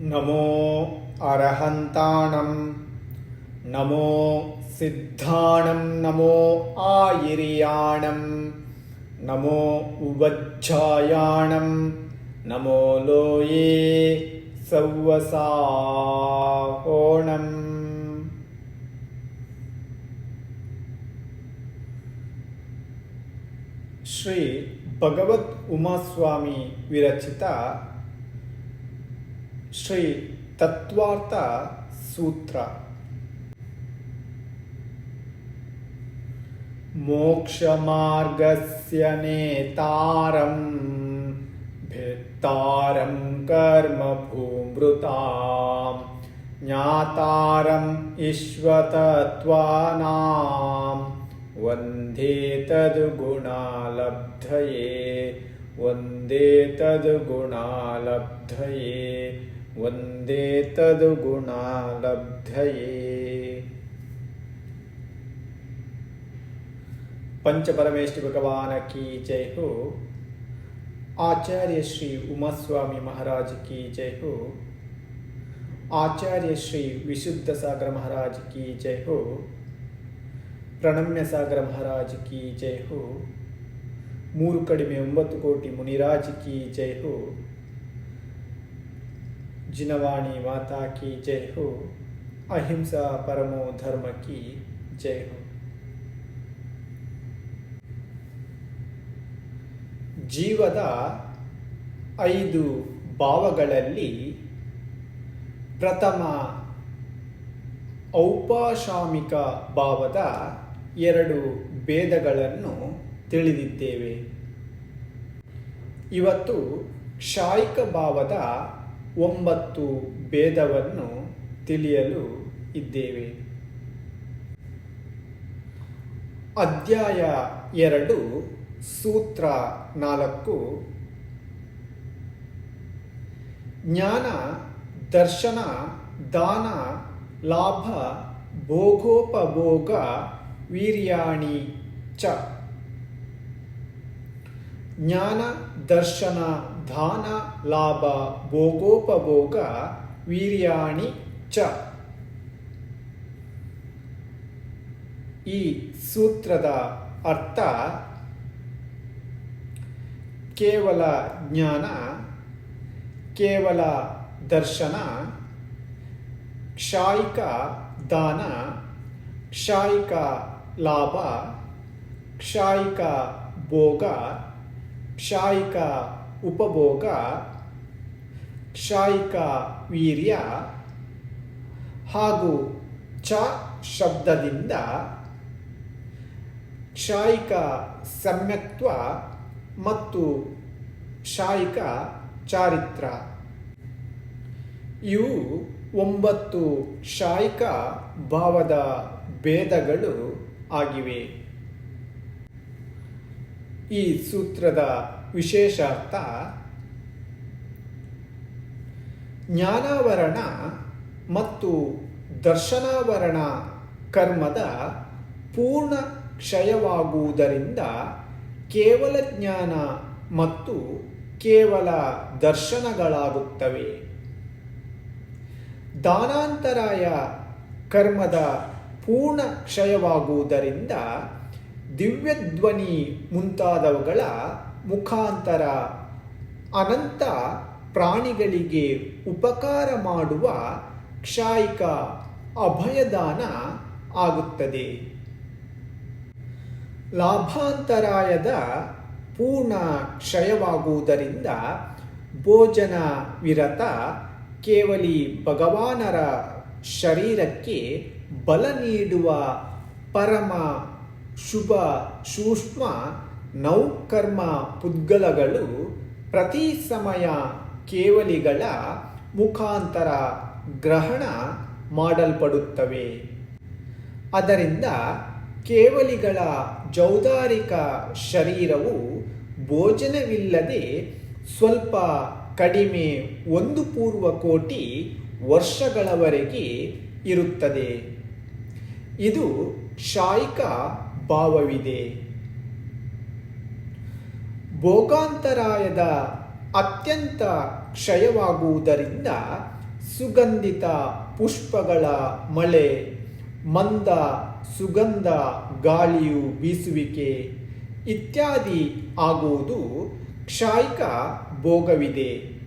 नमो अरहन्ताणं नमो सिद्धाणं नमो आयिर्याणं नमो उवच्छायाणं नमो लोये सौवसाहोणम् श्री भगवत् उमास्वामी विरचिता ಶ್ರೀ ತತ್ವಾರ್ಥ ಸೂತ್ರ मोक्षमार्गस्य नेतारं भेत्तारं कर्मभूमृतां ज्ञातारम् ईश्वतत्त्वानां वन्दे तद्गुणालब्धये वन्दे तद्गुणालब्धये वन्दे तद्गुणालब्धये पंचपरमेष्टि भगवान की जय हो आचार्य श्री उमास्वामी महाराज की जय हो आचार्य श्री विशुद्ध सागर महाराज की जय हो ಪ್ರಣಮ್ಯ ಸಾಗರ ಮಹಾರಾಜ್ ಕಿ ಜೈ ಹೋ ಮೂರು ಕಡಿಮೆ ಒಂಬತ್ತು ಕೋಟಿ ಮುನಿರಾಜ್ ಕಿ ಜೈ ಹೋ ಜಿನವಾಣಿ ಮಾತಾ ಕಿ ಜೈ ಹೋ ಅಹಿಂಸಾ ಪರಮೋ ಧರ್ಮ ಕಿ ಜೈ ಹೋ ಜೀವದ ಐದು ಭಾವಗಳಲ್ಲಿ ಪ್ರಥಮ ಔಪಾಶಾಮಿಕ ಭಾವದ ಎರಡು ಭೇದಗಳನ್ನು ತಿಳಿದಿದ್ದೇವೆ. ಇವತ್ತು ಕ್ಷಾಯಿಕ ಭಾವದ ಒಂಬತ್ತು ಭೇದವನ್ನು ತಿಳಿಯಲು ಇದ್ದೇವೆ. ಅಧ್ಯಾಯ ಎರಡು, ಸೂತ್ರ ನಾಲ್ಕು. ಜ್ಞಾನ, ದರ್ಶನ, ದಾನ, ಲಾಭ, ಭೋಗೋಪಭೋಗ, ವೀರ್ಯಾಣಿ ಚ. ಜ್ಞಾನ, ದರ್ಶನ, ದಾನ, ಲಾಭ, ಭೋಗೋಪಭೋಗ, ವೀರ್ಯಾಣಿ ಚ. ಈ ಸೂತ್ರದ ಅರ್ಥ ಕೇವಲ ಜ್ಞಾನ, ಕೇವಲ ದರ್ಶನ, ಕ್ಷಾಯಿಕ ದಾನ, ಕ್ಷಾಯಿಕ ಲಾಭ, ಕ್ಷಾಯಿಕ ಭೋಗ ಕ್ಷಾಯಿಕ ಉಪಭೋಗ, ಕ್ಷಾಯಿಕ ವೀರ್ಯ ಹಾಗೂ ಚ ಶಬ್ದದಿಂದ ಕ್ಷಾಯಿಕ ಸಮ್ಯಕ್ತ್ವ ಮತ್ತು ಕ್ಷಾಯಿಕ ಚಾರಿತ್ರ. ಇವು ಒಂಬತ್ತು ಕ್ಷಾಯಿಕ ಭಾವದ ಭೇದಗಳು ಆಗಿವೆ. ಈ ಸೂತ್ರದ ವಿಶೇಷಾರ್ಥ ಜ್ಞಾನಾವರಣ ಮತ್ತು ದರ್ಶನಾವರಣ ಕರ್ಮದ ಪೂರ್ಣ ಕ್ಷಯವಾಗುವುದರಿಂದ ಕೇವಲ ಜ್ಞಾನ ಮತ್ತು ಕೇವಲ ದರ್ಶನಗಳಾಗುತ್ತವೆ. ದಾನಾಂತರಾಯ ಕರ್ಮದ ಪೂರ್ಣ ಕ್ಷಯವಾಗುವುದರಿಂದ ದಿವ್ಯಧ್ವನಿ ಮುಂತಾದವುಗಳ ಮುಖಾಂತರ ಅನಂತ ಪ್ರಾಣಿಗಳಿಗೆ ಉಪಕಾರ ಮಾಡುವ ಕ್ಷಾಯಿಕ ಅಭಯದಾನ ಆಗುತ್ತದೆ. ಲಾಭಾಂತರಾಯದ ಪೂರ್ಣ ಕ್ಷಯವಾಗುವುದರಿಂದ ಭೋಜನ ವಿರತ ಕೇವಲಿ ಭಗವಾನರ ಶರೀರಕ್ಕೆ ಬಲ ನೀಡುವ ಪರಮ ಶುಭ, ಸೂಕ್ಷ್ಮ, ನೌಕರ್ಮ ಪುದ್ಗಲಗಳು ಪ್ರತಿ ಸಮಯ ಕೇವಲಿಗಳ ಮುಖಾಂತರ ಗ್ರಹಣ ಮಾಡಲ್ಪಡುತ್ತವೆ. ಅದರಿಂದ ಕೇವಲಿಗಳ ಜೌದಾರಿಕ ಶರೀರವು ಭೋಜನವಿಲ್ಲದೆ ಸ್ವಲ್ಪ ಕಡಿಮೆ ಒಂದು ಪೂರ್ವ ಕೋಟಿ ವರ್ಷಗಳವರೆಗೆ ಇರುತ್ತದೆ. ಇದು ಶಾಯಿಕ ಭಾವವಿದೆ. ಭೋಗಾಂತರಾಯದ ಅತ್ಯಂತ ಕ್ಷಯವಾಗುವುದರಿಂದ ಸುಗಂಧಿತ ಪುಷ್ಪಗಳ ಮಳೆ, ಮಂದ ಸುಗಂಧ ಗಾಳಿಯು ಬೀಸುವಿಕೆ ಇತ್ಯಾದಿ ಆಗುವುದು ಕ್ಷಾಯಿಕ ಭೋಗವಿದೆ.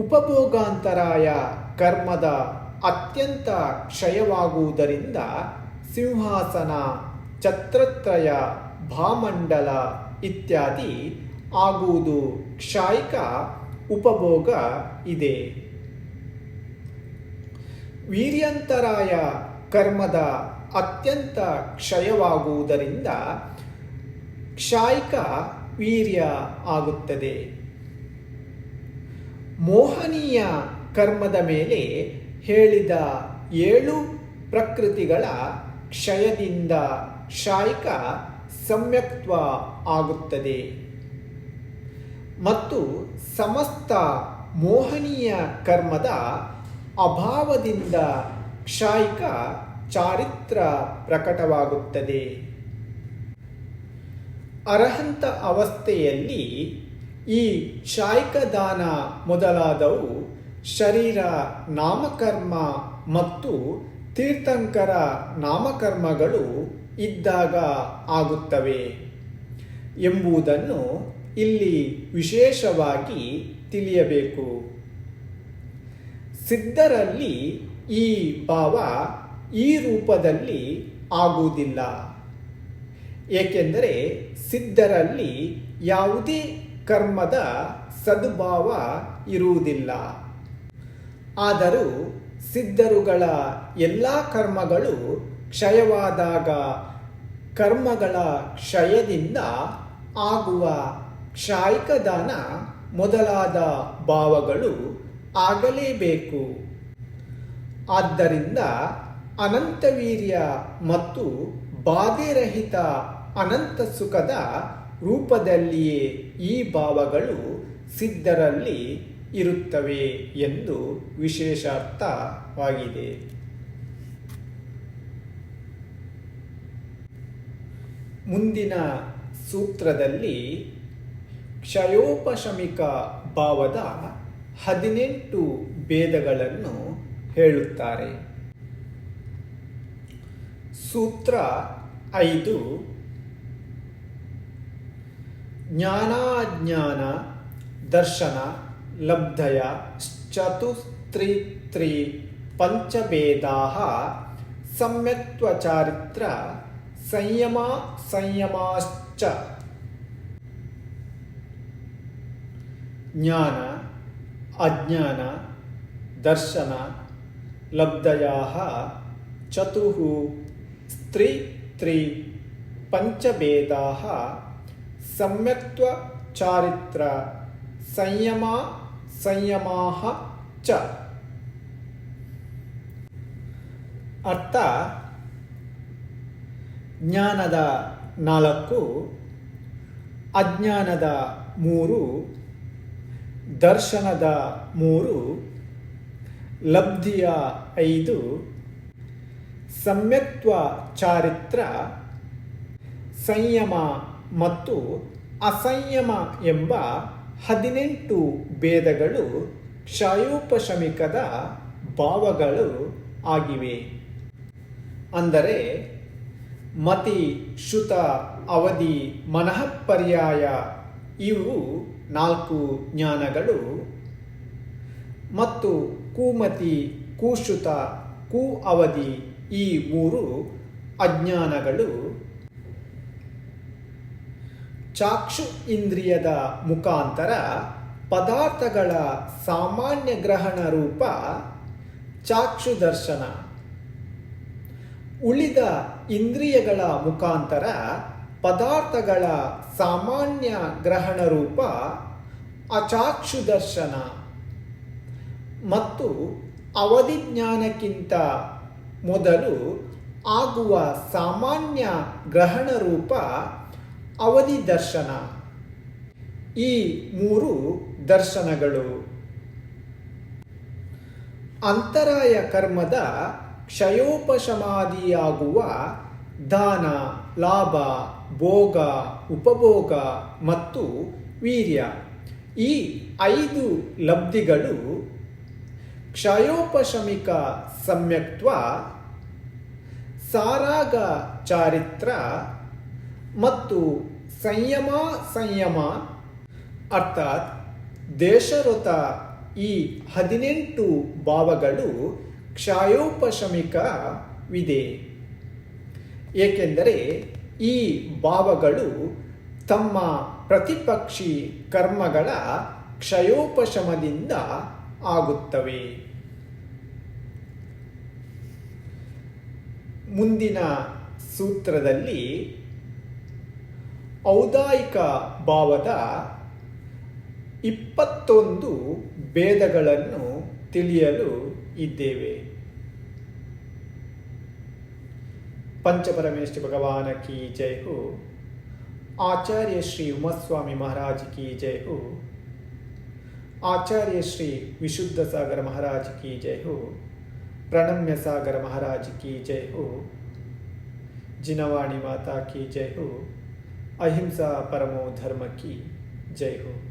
ಉಪಭೋಗಾಂತರಾಯ ಕರ್ಮದ ಅತ್ಯಂತ ಕ್ಷಯವಾಗುವುದರಿಂದ ಸಿಂಹಾಸನ, ಛತ್ರತ್ರಯ, ಭಾಮಂಡಲ ಇತ್ಯಾದಿ ಆಗುವುದು ಕ್ಷಾಯಿಕ ಉಪಭೋಗ ಇದೆ. ವೀರ್ಯಂತರಾಯ ಕರ್ಮದ ಅತ್ಯಂತ ಕ್ಷಯವಾಗುವುದರಿಂದ ಕ್ಷಾಯಿಕ ವೀರ್ಯ ಆಗುತ್ತದೆ. ಮೋಹನೀಯ ಕರ್ಮದ ಮೇಲೆ ಹೇಳಿದ ಏಳು ಪ್ರಕೃತಿಗಳ ಕ್ಷಯದಿಂದ ಶಾಯಿಕ ಸಮ್ಯಕ್ತ್ವ ಆಗುತ್ತದೆ. ಮತ್ತು ಸಮಸ್ತ ಮೋಹನೀಯ ಕರ್ಮದ ಅಭಾವದಿಂದ ಕ್ಷಾಯಿಕ ಚಾರಿತ್ರ ಪ್ರಕಟವಾಗುತ್ತದೆ. ಅರ್ಹಂತ ಅವಸ್ಥೆಯಲ್ಲಿ ಈ ದಾನ ಮೊದಲಾದವು ಶರೀರ ನಾಮಕರ್ಮ ಮತ್ತು ತೀರ್ಥಂಕರ ನಾಮಕರ್ಮಗಳು ಇದ್ದಾಗ ಆಗುತ್ತವೆ ಎಂಬುದನ್ನು ಇಲ್ಲಿ ವಿಶೇಷವಾಗಿ ತಿಳಿಯಬೇಕು. ಸಿದ್ಧರಲ್ಲಿ ಈ ಭಾವ ಈ ರೂಪದಲ್ಲಿ ಆಗುವುದಿಲ್ಲ. ಏಕೆಂದರೆ ಸಿದ್ಧರಲ್ಲಿ ಯಾವುದೇ ಕರ್ಮದ ಸದ್ಭಾವ ಇರುವುದಿಲ್ಲ. ಆದರೂ ಸಿದ್ಧರುಗಳ ಎಲ್ಲ ಕರ್ಮಗಳು ಕ್ಷಯವಾದಾಗ ಕರ್ಮಗಳ ಕ್ಷಯದಿಂದ ಆಗುವ ಕ್ಷಾಯಿಕದಾನ ಮೊದಲಾದ ಭಾವಗಳು ಆಗಲೇಬೇಕು. ಆದ್ದರಿಂದ ಅನಂತವೀರ್ಯ ಮತ್ತು ಬಾಧೆರಹಿತ ಅನಂತ ಸುಖದ ರೂಪದಲ್ಲಿಯೇ ಈ ಭಾವಗಳು ಸಿದ್ಧರಲ್ಲಿ ಇರುತ್ತವೆ ಎಂದು ವಿಶೇಷಾರ್ಥವಾಗಿದೆ. ಮುಂದಿನ ಸೂತ್ರದಲ್ಲಿ ಕ್ಷಯೋಪಶಮಿಕ ಭಾವದ ಹದಿನೆಂಟು ಭೇದಗಳನ್ನು ಹೇಳುತ್ತಾರೆ. ಸೂತ್ರ ಐದು ಜ್ಞಾನಾಜ್ಞಾನ ದರ್ಶನ ಲಬ್ಧಯ ಚತುಸ್ತ್ರಿ ಪಂಚಭೇದಾ ಸಮ್ಯಕ್ತ್ವ ಚಾರಿತ್ರ ಸಂಯಮ ಸಂಯಮಾಶ್ಚ ಜ್ಞಾನ ಅಜ್ಞಾನ ದರ್ಶನ ಲಬ್ಧಯಾ ಚತುಃ ಸ್ತ್ರೀ ತ್ರಿ ಪಂಚಭೇದಾ ಸಮ್ಯಕ್ತ್ವ ಚಾರಿತ್ರ ಸಂಯಮ ಸಂಯಮಾ ಚ. ಅರ್ಥ? ಜ್ಞಾನದ ನಾಲ್ಕು, ಅಜ್ಞಾನದ ಮೂರು, ದರ್ಶನದ ಮೂರು, ಲಬ್ಧಿಯ ಐದು, ಸಮ್ಯಕ್ತ್ವ ಚಾರಿತ್ರ, ಸಂಯಮ ಮತ್ತು ಅಸಂಯಮ ಎಂಬ ಹದಿನೆಂಟು ಭೇದಗಳು ಕ್ಷಯೋಪಶಮಿಕದ ಭಾವಗಳು ಆಗಿವೆ. ಅಂದರೆ, ಮತಿ, ಶ್ರುತ, ಅವಧಿ, ಮನಃಪರ್ಯಾಯ ಇವು ನಾಲ್ಕು ಜ್ಞಾನಗಳು. ಮತ್ತು ಕುಮತಿ, ಕುಶ್ರುತ ಕು ಅವಧಿ ಈ ಮೂರು ಅಜ್ಞಾನಗಳು. ಚಾಕ್ಷು ಇಂದ್ರಿಯದ ಮುಖಾಂತರ ಪದಾರ್ಥಗಳ ಸಾಮಾನ್ಯ ಗ್ರಹಣ ರೂಪ ಚಾಕ್ಷು ದರ್ಶನ. ಉಳಿದ ಇಂದ್ರಿಯಗಳ ಮುಖಾಂತರ ಪದಾರ್ಥಗಳ ಸಾಮಾನ್ಯ ಗ್ರಹಣ ರೂಪ ಅಚಾಕ್ಷು ದರ್ಶನ. ಮತ್ತು ಅವಧಿಜ್ಞಾನಕ್ಕಿಂತ ಮೊದಲು ಆಗುವ ಸಾಮಾನ್ಯ ಗ್ರಹಣ ರೂಪ ಅವಧಿ ದರ್ಶನ. ಈ ಮೂರು ದರ್ಶನಗಳು ಅಂತರಾಯ ಕರ್ಮದ ಕ್ಷಯೋಪಶಮಾದಿಯಾಗುವ ದಾನ, ಲಾಭ, ಭೋಗ, ಉಪಭೋಗ ಮತ್ತು ವೀರ್ಯ. ಈ ಐದು ಲಬ್ಧಿಗಳು ಕ್ಷಯೋಪಶಮಿಕ ಸಮ್ಯಕ್ತ್ವ ಸಾರಾಗ ಚಾರಿತ್ರ ಮತ್ತು ಸಂಯಮ ಸಂಯಮ, ಅರ್ಥಾತ್ ದೇಶರಥ ಈ ಹದಿನೆಂಟು ಭಾವಗಳು ಕ್ಷಯೋಪಶಮಿಕವಿದೆ ಏಕೆಂದರೆ ಈ ಭಾವಗಳು ತಮ್ಮ ಪ್ರತಿಪಕ್ಷಿ ಕರ್ಮಗಳ ಕ್ಷಯೋಪಶಮದಿಂದ ಆಗುತ್ತವೆ. ಮುಂದಿನ ಸೂತ್ರದಲ್ಲಿ ಔದಾಯಿಕ ಭಾವದ ಇಪ್ಪತ್ತೊಂದು ಭೇದಗಳನ್ನು ತಿಳಿಯಲು ಇದ್ದೇವೆ. ಪಂಚಪರಮೇಶ್ವರಿ ಭಗವಾನ ಕಿ ಜಯ ಹೋ ಆಚಾರ್ಯ ಶ್ರೀ ಉಮಸ್ವಾಮಿ ಮಹಾರಾಜ್ ಕಿ ಜಯ ಹೋ ಆಚಾರ್ಯ ಶ್ರೀ ವಿಶುದ್ಧ ಸಾಗರ ಮಹಾರಾಜ್ ಕಿ ಜಯ ಹೋ ಪ್ರಣಮ್ಯ ಸಾಗರ ಮಹಾರಾಜ್ ಕಿ ಜಯ ಹೋ ಜಿನವಾಣಿ ಮಾತಾ ಕಿ ಜಯ ಹೋ अहिंसा परमो धर्म की। जय हो।